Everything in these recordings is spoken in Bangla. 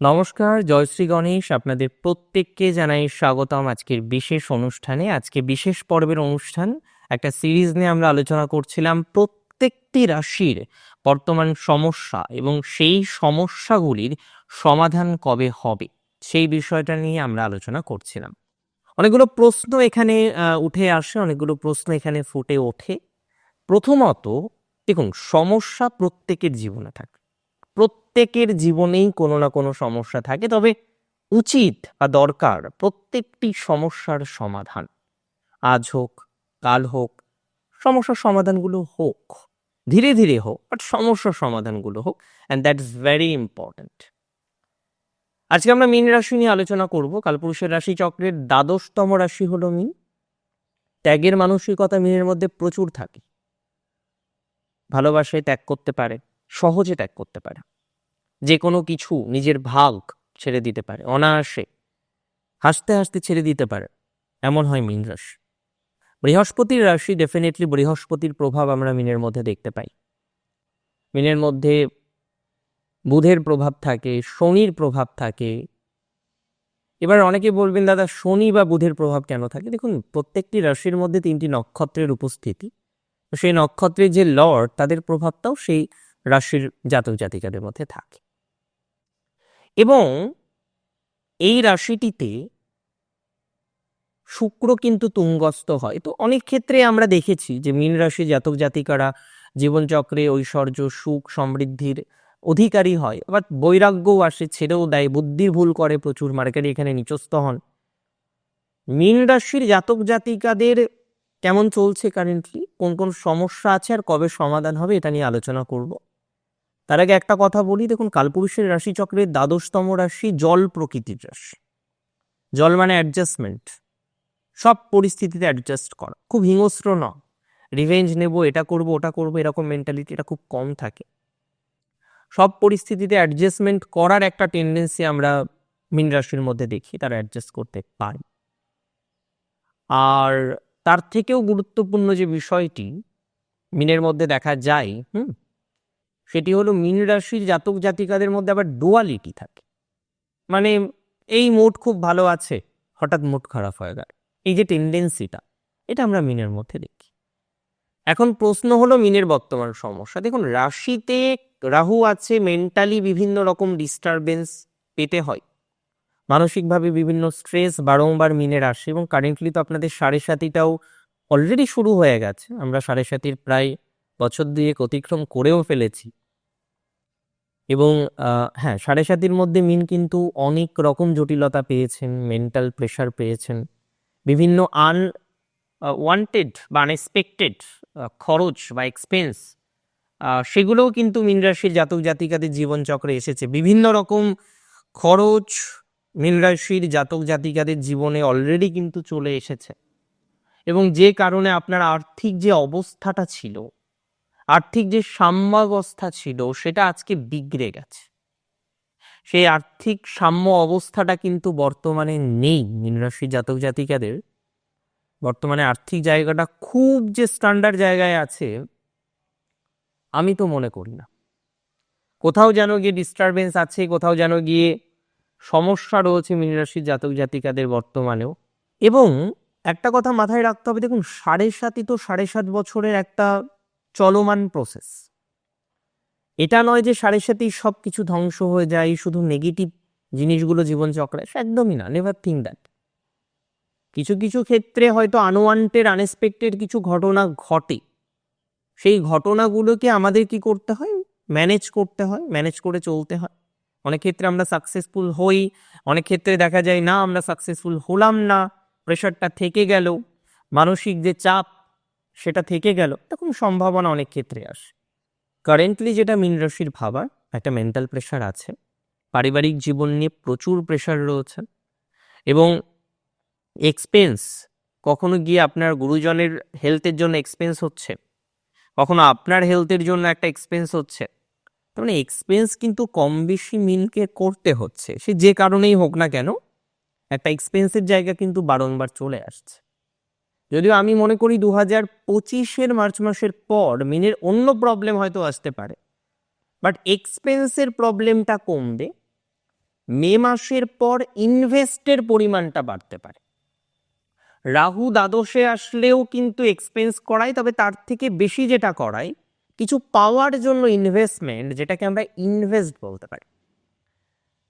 নমস্কার, জয়শ্রী গণেশ আপনাদের প্রত্যেককে জানাই স্বাগতম আজকের বিশেষ অনুষ্ঠানে। আজকে বিশেষ পর্বের অনুষ্ঠান, একটা সিরিজ নিয়ে আমরা আলোচনা করছিলাম প্রত্যেকটি রাশির বর্তমান সমস্যা এবং সেই সমস্যাগুলির সমাধান কবে হবে, সেই বিষয়টা নিয়ে আমরা আলোচনা করছিলাম। অনেকগুলো প্রশ্ন এখানে উঠে আসে, অনেকগুলো প্রশ্ন এখানে ফুটে ওঠে। প্রথমত, দেখুন, সমস্যা প্রত্যেকের জীবনে থাকে। প্রত্যেকের জীবনেই কোনো না কোনো সমস্যা থাকে, তবে উচিত বা দরকার প্রত্যেকটি সমস্যার সমাধান। আজ হোক, কাল হোক, সমস্যার সমাধানগুলো হোক, ধীরে ধীরে হোক বাট সমস্যার সমাধানগুলো হোক and that is very important আজকে আমরা মীন রাশি নিয়ে আলোচনা করব, কালপুরুষের রাশি চক্রের দ্বাদশতম রাশি হলো মীন। ত্যাগের মানসিকতা মীনের মধ্যে প্রচুর থাকে। ভালোবাসায় ত্যাগ করতে পারে, সহজে ত্যাগ করতে পারে। যে কোনো কিছু নিজের ভাগ ছেড়ে দিতে পারে, অনায়াসে। হাসতে হাসতে ছেড়ে দিতে পারে, এমন হয় মীন রাশি। বৃহস্পতির রাশি ডেফিনেটলি বৃহস্পতির প্রভাব আমরা মিনের মধ্যে দেখতে পাই। মিনের মধ্যে বুধের প্রভাব থাকে, শনির প্রভাব থাকে। এবার অনেকে বলবেন, দাদা, শনি বা বুধের প্রভাব কেন থাকে? দেখুন, প্রত্যেকটি রাশির মধ্যে তিনটি নক্ষত্রের উপস্থিতি। সেই নক্ষত্রের যে লর্ড, তাদের প্রভাবটাও সেই রাশির জাতক জাতিকাদের মধ্যে থাকে। এবং এই রাশিটিতে শুক্র কিন্তু তুঙ্গস্থ হয়। তো অনেক ক্ষেত্রে আমরা দেখেছি যে মীন রাশি জাতক জাতিকারা জীবনচক্রে ঐশ্বর্য, সুখ, সমৃদ্ধির অধিকারী হয়। আবার বৈরাগ্যও আসে, ছেড়েও দেয়, বুদ্ধির ভুল করে প্রচুর মার্কেটে এখানে নিচস্থ হন। মীন রাশির জাতক জাতিকাদের কেমন চলছে কারেন্টলি কোন কোন সমস্যা আছে আর কবে সমাধান হবে এটা নিয়ে আলোচনা করব। তার আগে একটা কথা বলি, দেখুন কালপুরুষের রাশিচক্রের দ্বাদশতম রাশি জল প্রকৃতির রাশি। জল মানে অ্যাডজাস্টমেন্ট সব পরিস্থিতিতে অ্যাডজাস্ট করা। খুব হিংস্র ন রিভেঞ্জ নেব, এটা করব, ওটা করব, এরকম মেন্টালিটি এটা খুব কম থাকে। সব পরিস্থিতিতে অ্যাডজাস্টমেন্ট করার একটা টেন্ডেন্সি আমরা মীন রাশির মধ্যে দেখি, তারা অ্যাডজাস্ট করতে পারে। আর তার থেকেও গুরুত্বপূর্ণ যে বিষয়টি, মিনের মধ্যে দেখা যায়, হুম সেটি হলো মীন রাশির জাতক জাতিকাদের মধ্যে আবার ডুয়ালিটি থাকে। মানে এই মুড খুব ভালো আছে, হঠাৎ মুড খারাপ হয়ে গেল। এই যে টেন্ডেন্সিটা এটা আমরা মিনের মধ্যে দেখি। এখন প্রশ্ন হলো মিনের বর্তমান সমস্যা। দেখুন, রাশিতে রাহু আছে মেন্টালি বিভিন্ন রকম ডিস্টারবেন্স পেতে হয়। মানসিকভাবে বিভিন্ন স্ট্রেস বারংবার মিনের আসে এবং কারেন্টলি তো আপনাদের সাড়ে সাতিটাও অলরেডি শুরু হয়ে গেছে। আমরা সাড়ে সাতির প্রায় বছর দুয়েক অতিক্রম করেও ফেলেছি। এবং হ্যাঁ সাড়ে সাতির মধ্যে মিন কিন্তু অনেক রকম জটিলতা পেয়েছেন মেন্টাল প্রেশার পেয়েছেন। বিভিন্ন আন ওয়ান্টেড বা আনএক্সপেক্টেড খরচ বা এক্সপেন্স সেগুলোও কিন্তু মিন রাশির জাতক জাতিকাদের জীবনচক্রে এসেছে। বিভিন্ন রকম খরচ মিন রাশির জাতক জাতিকাদের জীবনে অলরেডি কিন্তু চলে এসেছে। এবং যে কারণে আপনার আর্থিক যে অবস্থাটা ছিল আর্থিক যে সাম্যাবস্থা ছিল, সেটা আজকে বিগড়ে গেছে। সেই আর্থিক সাম্য অবস্থাটা কিন্তু বর্তমানে নেই মীনরাশি জাতক জাতিকাদের। বর্তমানে আর্থিক জায়গাটা খুব যে স্ট্যান্ডার্ড জায়গায় আছে, আমি তো মনে করি না। কোথাও যেন গিয়ে ডিস্টারবেন্স আছে, কোথাও যেন গিয়ে সমস্যা রয়েছে মীনরাশির জাতক জাতিকাদের বর্তমানেও। এবং একটা কথা মাথায় রাখতে হবে, দেখুন, সাড়ে সাতই তো সাড়ে সাত বছরের একটা চলমান প্রসেস এটা নয় যে সাড়ে সাতেই সব কিছু ধ্বংস হয়ে যায়, শুধু নেগেটিভ জিনিসগুলো জীবনচক্রে একদমই না নেভার থিঙ্ক দ্যাট কিছু কিছু ক্ষেত্রে হয়তো আনওয়ান্টেড আনএক্সপেক্টেড কিছু ঘটনা ঘটে। সেই ঘটনাগুলোকে আমাদের কি করতে হয়? ম্যানেজ করতে হয় ম্যানেজ করে চলতে হয়। অনেক ক্ষেত্রে আমরা সাকসেসফুল হই, অনেক ক্ষেত্রে দেখা যায়, না, আমরা সাকসেসফুল হলাম না প্রেশারটা থেকে গেল। মানসিক যে চাপ সেটা থেকে গেল। তখন সম্ভাবনা অনেক ক্ষেত্রে আসে। কারেন্টলি যেটা মিন রাশির ভাবার একটা মেন্টাল প্রেশার আছে। পারিবারিক জীবন নিয়ে প্রচুর প্রেশার রয়েছে। এবং এক্সপেন্স কখনো গিয়ে আপনার গুরুজনের হেলথের জন্য এক্সপেন্স হচ্ছে। কখনো আপনার হেলথের জন্য একটা এক্সপেন্স হচ্ছে। তার মানে এক্সপেন্স কিন্তু কম বেশি মিনকে করতে হচ্ছে। সে যে কারণেই হোক না কেন, একটা এক্সপেন্সের জায়গা কিন্তু বারংবার চলে আসছে। যদিও আমি মনে করি দু হাজার পঁচিশের মার্চ মাসের পর মিনের অন্য প্রবলেম হয়তো আসতে পারে। বাট এক্সপেন্সের প্রবলেমটা কমবে। মে মাসের পর ইনভেস্টের পরিমাণটা বাড়তে পারে। রাহু দ্বাদশে আসলেও কিন্তু এক্সপেন্স করায়, তবে তার থেকে বেশি যেটা করায়, কিছু পাওয়ার জন্য ইনভেস্টমেন্ট যেটাকে আমরা ইনভেস্ট বলতে পারি।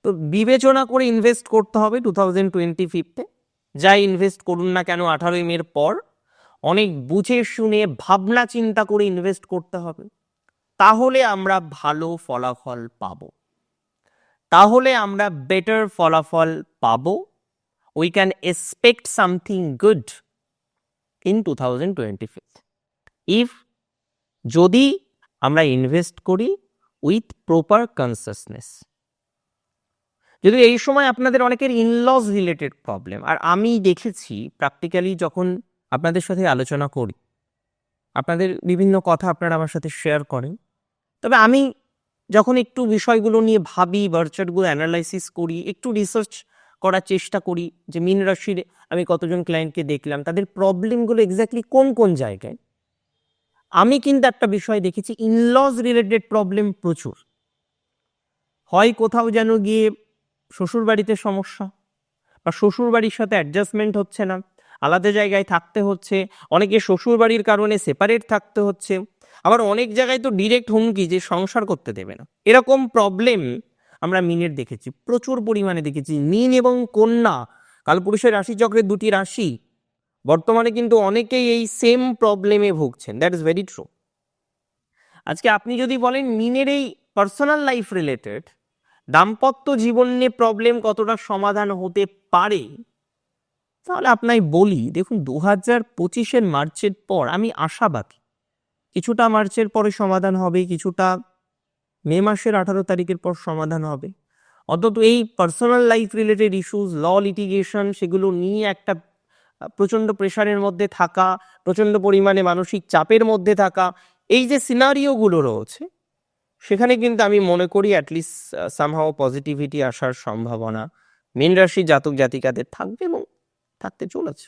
তো বিবেচনা করে ইনভেস্ট করতে হবে টু থাউজেন্ড টোয়েন্টি ফিফতে যাই ইনভেস্ট করুন না কেন আঠারোই মের পর, অনেক বুঝে শুনে ভাবনা চিন্তা করে ইনভেস্ট করতে হবে। তাহলে আমরা ভালো ফলাফল পাব। তাহলে আমরা বেটার ফলাফল পাব। We can expect something good in two thousand twenty fif if যদি আমরা ইনভেস্ট করি উইথ প্রপার কনসাসনেস যদি এই সময় আপনাদের অনেকের ইনলস রিলেটেড প্রবলেম আর আমি দেখেছি প্র্যাকটিক্যালি যখন আপনাদের সাথে আলোচনা করি, আপনাদের বিভিন্ন কথা আপনারা আমার সাথে শেয়ার করেন, তবে আমি যখন একটু বিষয়গুলো নিয়ে ভাবি বার্চার্টগুলো অ্যানালাইসিস করি, একটু রিসার্চ করার চেষ্টা করি যে মিন রাশির আমি কতজন ক্লায়েন্টকে দেখলাম, তাদের প্রবলেমগুলো এক্স্যাক্টলি কোন কোন জায়গায়, আমি কিন্তু একটা বিষয় দেখেছি ইনলস রিলেটেড প্রবলেম প্রচুর। হয় কোথাও যেন গিয়ে শ্বশুর বাড়িতে সমস্যা বা শ্বশুর বাড়ির সাথে অ্যাডজাস্টমেন্ট হচ্ছে না। আলাদা জায়গায় থাকতে হচ্ছে, অনেকে শ্বশুর বাড়ির কারণে সেপারেট থাকতে হচ্ছে। আবার অনেক জায়গায় তো ডিরেক্ট হুমকি যে সংসার করতে দেবে না। এরকম প্রবলেম আমরা মিনের দেখেছি, প্রচুর পরিমাণে দেখেছি। মিন এবং কন্যা, কালপুরুষের রাশিচক্রের দুটি রাশি, বর্তমানে কিন্তু অনেকেই এই সেম প্রবলেমে ভুগছেন। দ্যাট ইজ ভেরি ট্রু আজকে আপনি যদি বলেন মিনের এই পার্সোনাল লাইফ রিলেটেড দাম্পত্য জীবন নিয়ে প্রবলেম কতটা সমাধান হতে পারে? তাহলে আপনাই বলি, দেখুন দু হাজার পঁচিশের মার্চের পর আমি আশাবাদী। কিছুটা মার্চের পরে সমাধান হবে, কিছুটা মে মাসের আঠারো তারিখের পর সমাধান হবে। অন্তত এই personal life related issues law litigation সেগুলো নিয়ে একটা প্রচণ্ড প্রেশারের মধ্যে থাকা, প্রচণ্ড পরিমাণে মানসিক চাপের মধ্যে থাকা, এই যে সিনারিওগুলো রয়েছে সেখানে কিন্তু আমি মনে করি অ্যাটলিস্ট সামহাও পজিটিভিটি আসার সম্ভাবনা। মীন রাশি জাতক জাতিকাদের থাকবে এবং থাকতে চলেছে।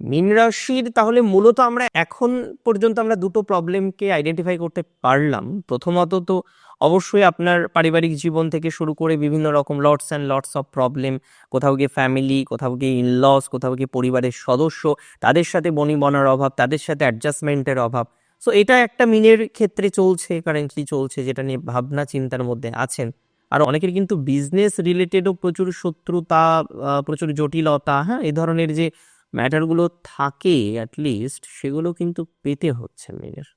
মীন রাশির তাহলে মূলত আমরা এখন পর্যন্ত আমরা দুটো প্রবলেমকে আইডেন্টিফাই করতে পারলাম। প্রথমত তো অবশ্যই আপনার পারিবারিক জীবন থেকে শুরু করে বিভিন্ন রকম lots and lots of problem কোথাও গিয়ে ফ্যামিলি কোথাও গিয়ে ইনলস কোথাও গিয়ে পরিবারের সদস্য, তাদের সাথে বনিবনার অভাব, তাদের সাথে অ্যাডজাস্টমেন্টের অভাব। সো এটা একটা মিনের ক্ষেত্রে চলছে কারেন্টলি চলছে, যেটা নিয়ে ভাবনা চিন্তার মধ্যে আছেন। আর অনেকের কিন্তু বিজনেস রিলেটেডও প্রচুর শত্রুতা প্রচুর জটিলতা হ্যাঁ এই ধরনের যে ম্যাটারগুলো থাকে অ্যাটলিস্ট সেগুলো কিন্তু পেতে হচ্ছে মেয়ের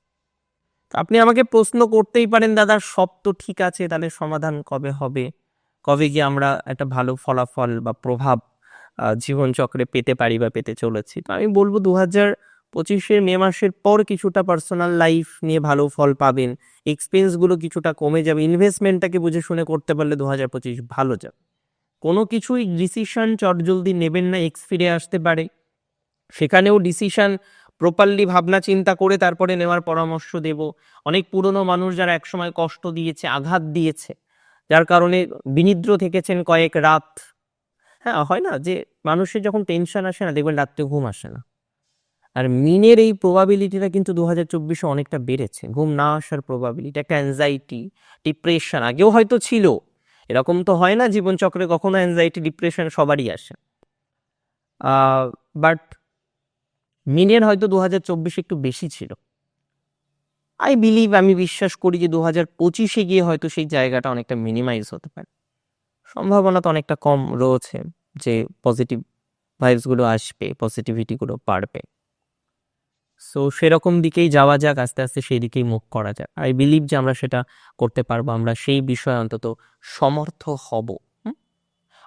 আপনি আমাকে প্রশ্ন করতেই পারেন, দাদা, সব তো ঠিক আছে, তাহলে সমাধান কবে হবে? কবে গিয়ে আমরা একটা ভালো ফলাফল বা প্রভাব জীবনচক্রে পেতে পারি বা পেতে চলেছি? তো আমি বলব দু হাজার পঁচিশের মে মাসের পর কিছুটা পার্সোনাল লাইফ নিয়ে ভালো ফল পাবেন। এক্সপেন্সগুলো কিছুটা কমে যাবে। ইনভেস্টমেন্টটাকে বুঝে শুনে করতে পারলে দু হাজার পঁচিশ ভালো যাবে। কোনো কিছুই ডিসিশন চটজলদি নেবেন না এক্স ফিরে আসতে পারে। সেখানেও ডিসিশন প্রপারলি ভাবনা চিন্তা করে তারপরে নেওয়ার পরামর্শ দেব। অনেক পুরনো মানুষ যারা একসময় কষ্ট দিয়েছে, আঘাত দিয়েছে, যার কারণে বিনিদ্র থেকেছেন কয়েক রাত। হ্যাঁ হয় না যে মানুষের যখন টেনশন আসে না, দেখবেন রাত্রে ঘুম আসে না। আর মিনের এই প্রবাবিলিটিটা কিন্তু দু হাজার চব্বিশে অনেকটা বেড়েছে। ঘুম না আসার প্রবাবিলিটি একটা অ্যাংজাইটি ডিপ্রেশন আগেও হয়তো ছিল। এরকম তো হয় না, জীবনচক্রে কখনো অ্যাংজাইটি ডিপ্রেশন সবারই আসে। বাট মিনের হয়তো দু হাজার চব্বিশে একটু বেশি ছিল। আই বিলিভ আমি বিশ্বাস করি যে দু হাজার পঁচিশে গিয়ে হয়তো সেই জায়গাটা অনেকটা মিনিমাইজ হতে পারে। সম্ভাবনা তো অনেকটা কম রয়েছে যে পজিটিভ ভাইবসগুলো আসবে পজিটিভিটিগুলো বাড়বে। সো সেরকম দিকেই যাওয়া যাক, আস্তে আস্তে সেই দিকেই মুখ করা যাক। আই বিলিভ যে আমরা সেটা করতে পারব, আমরা সেই বিষয়ে অন্তত সমর্থ হব?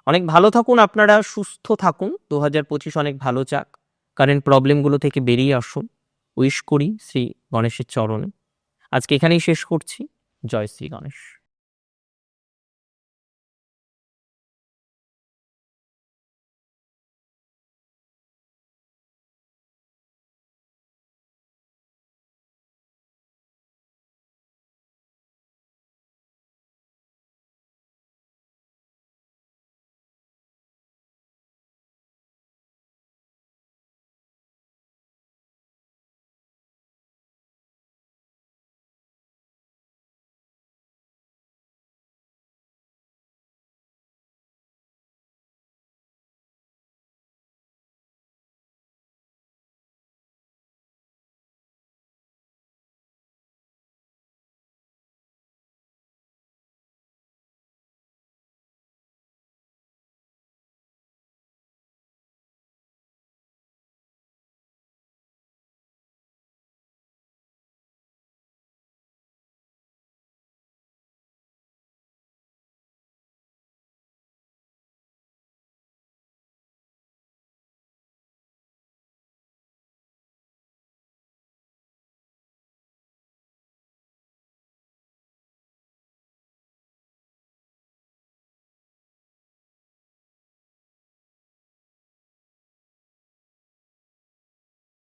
অনেক ভালো থাকুন, আপনারা সুস্থ থাকুন। দু হাজার পঁচিশ অনেক ভালো যাক। কারেন্ট প্রবলেমগুলো থেকে বেরিয়ে আসুন। উইশ করি শ্রী গণেশের চরণে। আজকে এখানেই শেষ করছি। জয় শ্রী গণেশ।